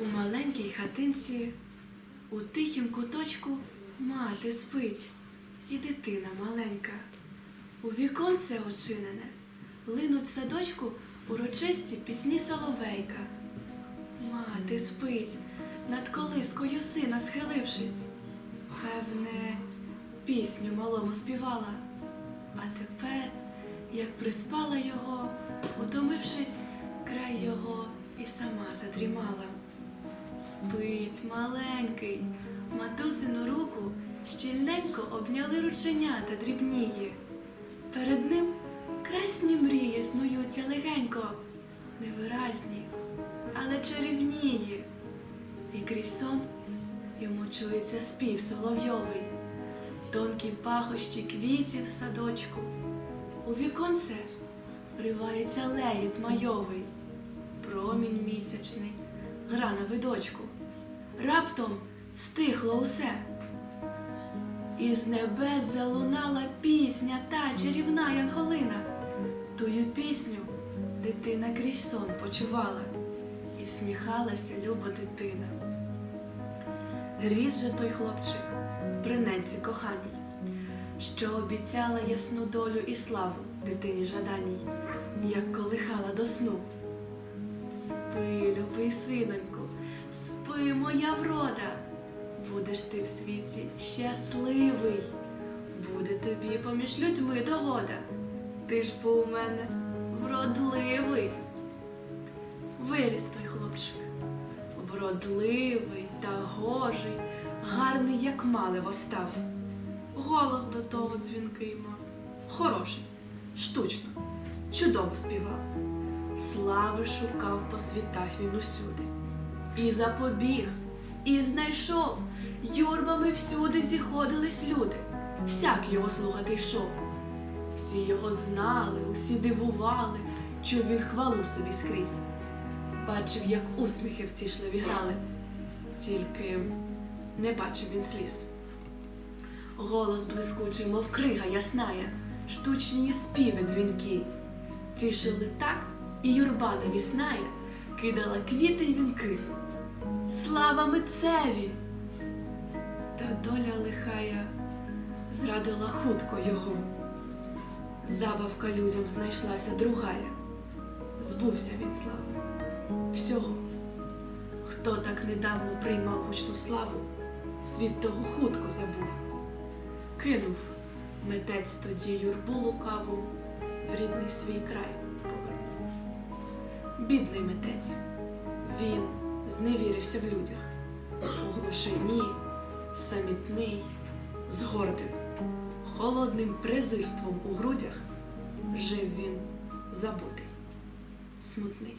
У маленькій хатинці, у тихім куточку мати спить, і дитина маленька. У віконце очинене линуть садочку урочисті пісні соловейка. Мати спить, над колискою сина схилившись. Певне, пісню малому співала. А тепер, як приспала його, утомившись, край його і сама задрімала. Спить маленький, матусину руку щільненько обняли рученята дрібніє. Перед ним красні мрії снуються легенько, невиразні, але чарівніє. І крізь сон йому чується спів соловйовий, тонкі пахощі квітів садочку. У віконце вривається леїт майовий, промінь місячний, гра на видочку. Раптом стихло усе. І з небес залунала пісня та чарівна Янголина. Тую пісню дитина крізь сон почувала, і всміхалася люба дитина. Ріс же той хлопчик при ненці коханій, що обіцяла ясну долю і славу дитині жаданій, як колихала до сну. Спи, любий синоньку, спи, моя врода, будеш ти в світі щасливий, буде тобі поміж людьми догода. Ти ж був у мене вродливий. Виріс той хлопчик, вродливий та гожий, гарний, як малево став. Голос до того дзвінкий мав, хороший, штучно, чудово співав. Слави шукав по світах він усюди. І запобіг, і знайшов. Юрбами всюди зіходились люди. Всяк його слухати йшов. Всі його знали, усі дивували, чув він хвалу собі скрізь. Бачив, як усміхи в ці шлеві грали, тільки не бачив він сліз. Голос блискучий, мов крига ясная, штучні співи дзвінки. Цішили так, і юрба навісная кидала квіти й вінки. Слава митцеві! Та доля лихая зрадила хутко його. Забавка людям знайшлася другая. Збувся він слави всього. Хто так недавно приймав гучну славу, світ того хутко забув. Кинув митець тоді юрбу лукаву, в рідний свій край повернув. Бідний митець, він зневірився в людях, у глушині, самітний, з гордим, холодним презирством у грудях. Жив він забутий, смутний.